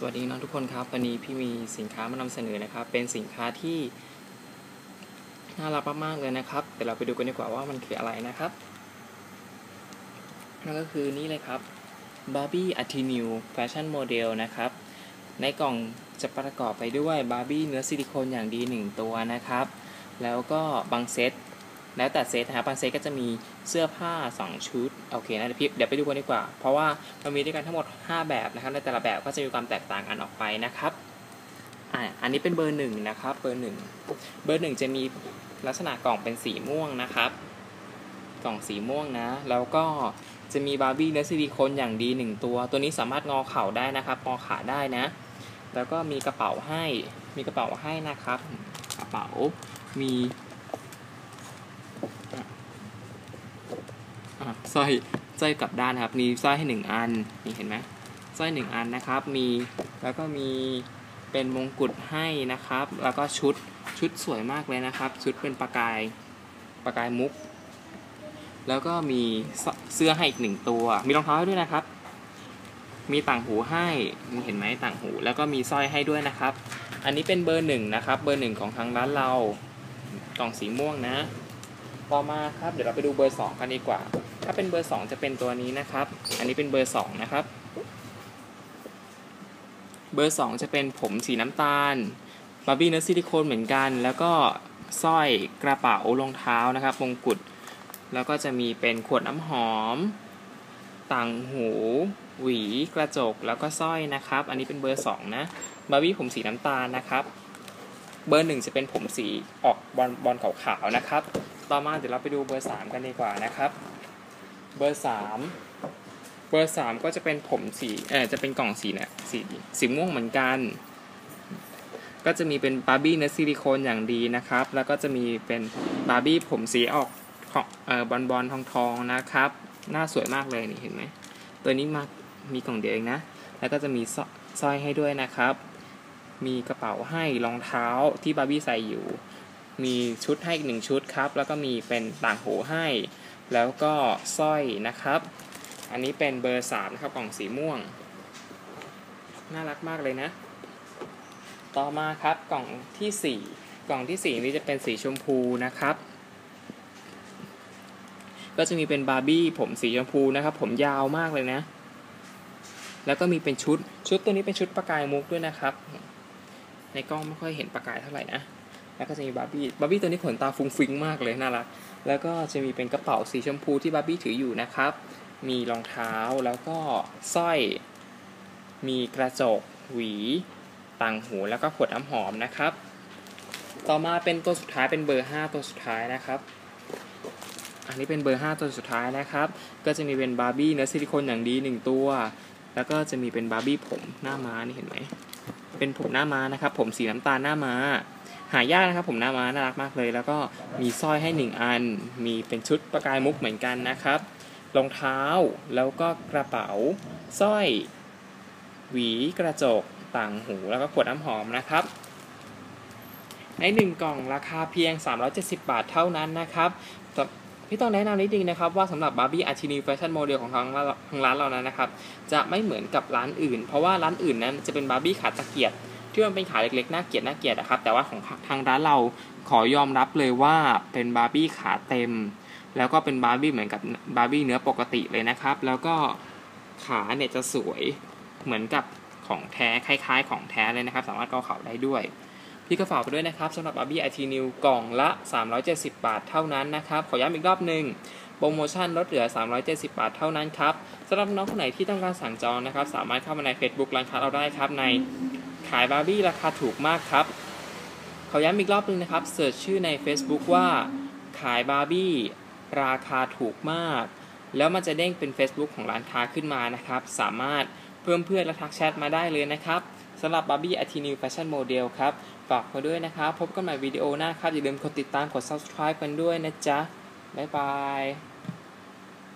สวัสดีน้องทุกคนครับ วันนี้พี่มีสินค้ามานำเสนอนะครับ เป็นสินค้าที่น่ารักมากๆเลยนะครับเดี๋ยวเราไปดูกันดีกว่าว่ามันคืออะไรนะครับนั่นก็คือนี่เลยครับ Barbie a t i n e w Fashion Model นะครับ ในกล่องจะประกอบไปด้วยบาร์บี้เนื้อซิลิโคนอย่างดี 1 ตัวนะครับ แล้วก็บางเซต แล้วแต่เซตนะครับบางเซตก็จะมีเสื้อผ้า 2 ชุดโอเคนะเดี๋ยวพี่เดี๋ยวไปดูกันดีกว่า เพราะว่ามันมีด้วยกันทั้งหมด 5 แบบนะครับในแต่ละแบบก็จะมีความแตกต่างกันออกไปนะครับอ่าอันนี้เป็นเบอร์หนึ่งนะครับเบอร์หนึ่งเบอร์หนึ่งจะมีลักษณะกล่องเป็นสีม่วงนะครับ กล่องสีม่วงนะ แล้วก็จะมีบาร์บี้เนื้อซิลิโคนอย่างดี 1 ตัว ตัวนี้สามารถงอเข่าได้นะครับงอขาได้นะ แล้วก็มีกระเป๋าให้ มีกระเป๋าให้นะครับ กระเป๋า มี สร้อยสร้อยกลับด้านครับ มีสร้อยให้หนึ่งอันนี่เห็นไหมสร้อยหนึ่งอันนะครับ มีแล้วก็มีเป็นมงกุฎให้นะครับ แล้วก็ชุดชุดสวยมากเลยนะครับ ชุดเป็นประกายประกายมุก แล้วก็มีเสื้อให้อีกหนึ่งตัว มีรองเท้าให้ด้วยนะครับ มีต่างหูให้มีเห็นไหมต่างหู แล้วก็มีสร้อยให้ด้วยนะครับ อันนี้เป็นเบอร์หนึ่งนะครับ เบอร์หนึ่งของทางร้านเรากล่องสีม่วงนะ ต่อมาครับ เดี๋ยวเราไปดูเบอร์สองกันดีกว่า ถ้าเป็นเบอร์สองจะเป็นตัวนี้นะครับ อันนี้เป็นเบอร์สองนะครับ เบอร์สองจะเป็นผมสีน้ำตาลบาร์บี้เนื้อซิลิโคนเหมือนกัน แล้วก็สร้อยกระเป๋ารองเท้านะครับมงกุฎแล้วก็จะมีเป็นขวดน้ำหอม ต่างหู หวีกระจกแล้วก็สร้อยนะครับ อันนี้เป็นเบอร์สองนะบาร์บี้ผมสีน้ำตาลนะครับ เบอร์หนึ่งจะเป็นผมสีออกบอลบอลขาวๆนะครับ ต่อมาเดี๋ยวเราไปดูเบอร์สามกันดีกว่านะครับ เบอร์สามเบอร์สามก็จะเป็นผมสีเออจะเป็นกล่องสีเนี่ยสีสีม่วงเหมือนกัน ก็จะมีเป็นบาร์บี้เนื้อซิลิโคนอย่างดีนะครับ แล้วก็จะมีเป็นบาร์บี้ผมสีออกเออบอลบอลทองทองนะครับ หน้าสวยมากเลยนี่เห็นไหมตัวนี้มามีกล่องเดียวเองนะ แล้วก็จะมีสร้อยให้ด้วยนะครับ มีกระเป๋าให้รองเท้าที่บาร์บี้ใส่อยู่ มีชุดให้อีกหนึ่งชุดครับ แล้วก็มีเป็นต่างหูให้ แล้วก็สร้อยนะครับ อันนี้เป็นเบอร์สามนะครับกล่องสีม่วง น่ารักมากเลยนะ ต่อมาครับกล่องที่สี่กล่องที่สี่นี้จะเป็นสีชมพูนะครับ ก็จะมีเป็นบาร์บี้ผมสีชมพูนะครับ ผมยาวมากเลยนะ แล้วก็มีเป็นชุด ชุดตัวนี้เป็นชุดประกายมุกด้วยนะครับ ในกล้องไม่ค่อยเห็นประกายเท่าไหร่นะ แล้วก็จะมีบาร์บี้บาร์บี้ตัวนี้ขนตาฟุ้งฟิ้งมากเลยน่ารักแล้วก็จะมีเป็นกระเป๋าสีชมพูที่บาร์บี้ถืออยู่นะครับ มีรองเท้าแล้วก็สร้อย มีกระจก หวี ต่างหูแล้วก็ขวดน้ำหอมนะครับ ต่อมาเป็นตัวสุดท้ายเป็นเบอร์ 5 ตัวสุดท้ายนะครับอันนี้เป็นเบอร์ 5 ตัวสุดท้ายนะครับ ก็จะมีเป็นบาร์บี้เนื้อซิลิโคนอย่างดี 1 ตัว แล้วก็จะมีเป็นบาร์บี้ผมหน้าม้านี่เห็นไหม เป็นผมหน้าม้านะครับ ผมสีน้ำตาลหน้าม้า หายากนะครับผมหน้ามาน่ารักมากเลย แล้วก็มีสร้อยให้ 1 อัน มีเป็นชุดประกายมุกเหมือนกันนะครับรองเท้าแล้วก็กระเป๋าสร้อย หวีกระจกต่างหูแล้วก็ขวดน้ำหอมนะครับ ในหนึ่งกล่องราคาเพียง 370 บาทเท่านั้นนะครับพี่ต้องแนะนำนิดนึงนะครับว่าสำหรับบาร์บี้อาร์ตินีแฟชั่นโมเดลของทางทางร้านเรานั้นนะครับ จะไม่เหมือนกับร้านอื่น เพราะว่าร้านอื่นนั้นจะเป็นบาร์บี้ขาตะเกียบ ที่มันเป็นขาเล็กๆน่าเกลียดน่าเกลียดนะครับ แต่ว่าของทางร้านเราขอยอมรับเลยว่าเป็นบาร์บี้ขาเต็ม แล้วก็เป็นบาร์บี้เหมือนกับบาร์บี้เนื้อปกติเลยนะครับ แล้วก็ขาเนี่ยจะสวยเหมือนกับของแท้คล้าย ๆ ของแท้เลยนะครับ สามารถเกาเข่าได้ด้วย พี่ก็ฝากไปด้วยนะครับสำหรับบาร์บี้ไอทีนิวกล่องละ 370 บาทเท่านั้นนะครับ ขอย้ำอีกรอบหนึ่งโปรโมชั่นลดเหลือ 370 บาทเท่านั้นครับสำหรับน้องคนไหนที่ต้องการสั่งจองนะครับ สามารถเข้ามาใน Facebook ร้านค้าเราได้ครับใน ขายบาร์บี้ราคาถูกมากครับ เขอย้ำอีกรอบหนึ่งนะครับเสิร์ชชื่อใน Facebook ว่าขายบาร์บี้ราคาถูกมาก แล้วมันจะเด้งเป็น Facebook ของร้านค้าขึ้นมานะครับ สามารถเพิ่มเพื่อนและทักแชทมาได้เลยนะครับสำหรับบาร์บี้อ t ทีนิวแฟชั่นโมเดลครับ ฝากมาด้วยนะครับ พบกันใหม่วิดีโอหน้าครับ อย่าลืมกดติดตามกด subscribe กันด้วยนะจ๊ะ บ๊ายบาย